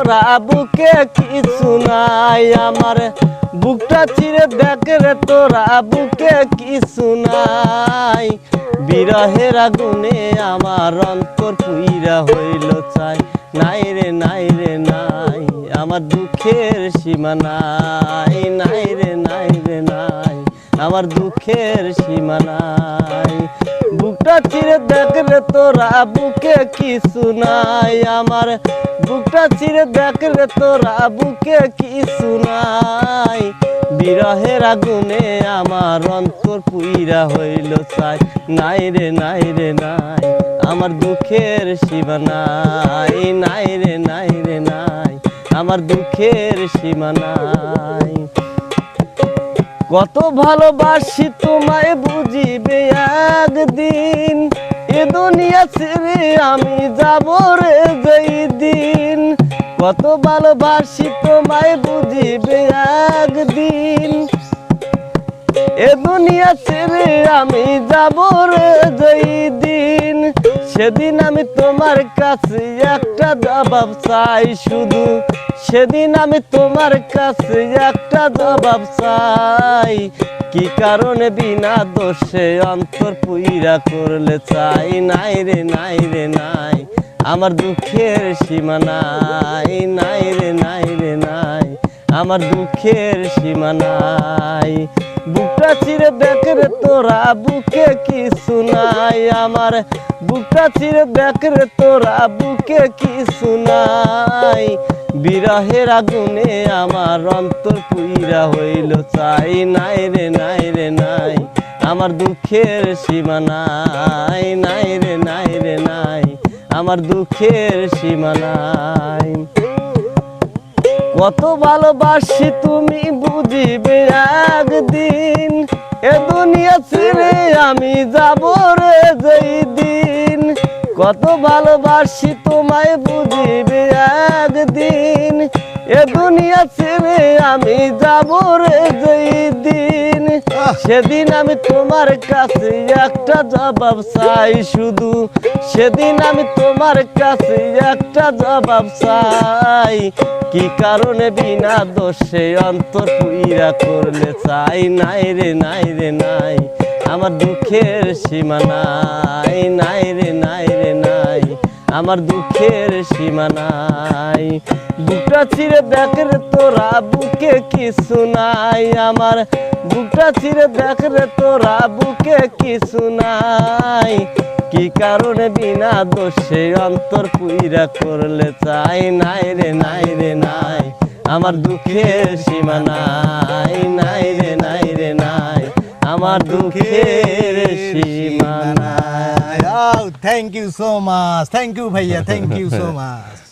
তোরা বুকে কিছু নাই আমার। বুকটা চিরে দেখ রে তোরা বুকে কিছু নাই। বিরহের আগুনে আমার অন্তর পুইরা হইল চাই। নাই রে নাই রে, নাই, আমার দুঃখের সীমা নাই। নাই রে নাই রে, নাই, আমার দুঃখের সীমা নাই। বুকটা চিরে দেখ রে তোরা, বুকে কিছু নাই আমার। বুকটা চিরে দেখ রে তোরা, বুকে কিছু নাই। বিরহের আগুনে আমার অন্তর পুইরা হইল চাই নাই রে নাই রে, নাই, আমার দুঃখের সীমা নাই। নাই রে নাই রে, নাই, আমার দুঃখের সীমা নাই। কত ভালোবাসি তোমায় বুঝিবে একদিন। এ দুনিয়া ছেড়ে আমি যাব রে যেই দিন কত ভালোবাসি তোমায় বুঝিবে একদিন। এ দুনিয়া ছেড়ে আমি যাব রে যেই দিন সেদিন আমি তোমার কাছে একটা জবাব চাই শুধু। সেদিন আমি তোমার কাছে একটা জবাব চাই। কি কারণে বিনা দোষে অন্তর পুইরা করলে চাই? নাই রে নাই রে, নাই। আমার দুঃখের সীমা নাই নাই রে নাই রে, নাই। আমার দুঃখের সীমা নাই। বুকটা চিরে দেখ রে তোরা, বুকে কিছু নাই। আমার বুকটা চিরে দেখ রে তোরা, বুকে কিছু নাই। বিরহের আগুনে আমার অন্তর পুইরা হইল, চাই নাই রে নাই রে, নাই। আমার দুঃখের সীমা নাই রে নাই রে, নাই। আমার দুঃখের সীমা নাই। কত ভালোবাসি তুমি বুঝিবে একদিন, এ দুনিয়া ছেড়ে আমি যাব রে যেই দিন। কত ভালোবাসি তোমায় বুঝিবে একদিন এ দুনিয়া ছেড়ে আমি যাব রে যেই দিন সেদিন আমি তোমার কাছে একটা জবাব চাই শুধু। সেদিন আমি তোমার কাছে একটা জবাব চাই। কি কারণে বিনা দোষে অন্তর পুইরা করলে চাই? নাই রে নাই রে নাই। আমার দুঃখের সীমা নাই নাই রে আমার দুঃখের সীমানাই বুকটা ছিঁড়ে দেখ রে তোরা, বুকে কিছু নাই। আমার বুকটা ছিঁড়ে দেখ রে তোরা, বুকে কিছু নাই। কি কারণে বিনা দোষে অন্তর পুইরা করলে চাই? নাই রে নাই রে, নাই। আমার দুঃখের সীমা নাই। নাই রে নাই রে, নাই। আমার দুঃখের সীমা নাই Oh, thank you so much. Thank you, Bhaiya. Thank you so much.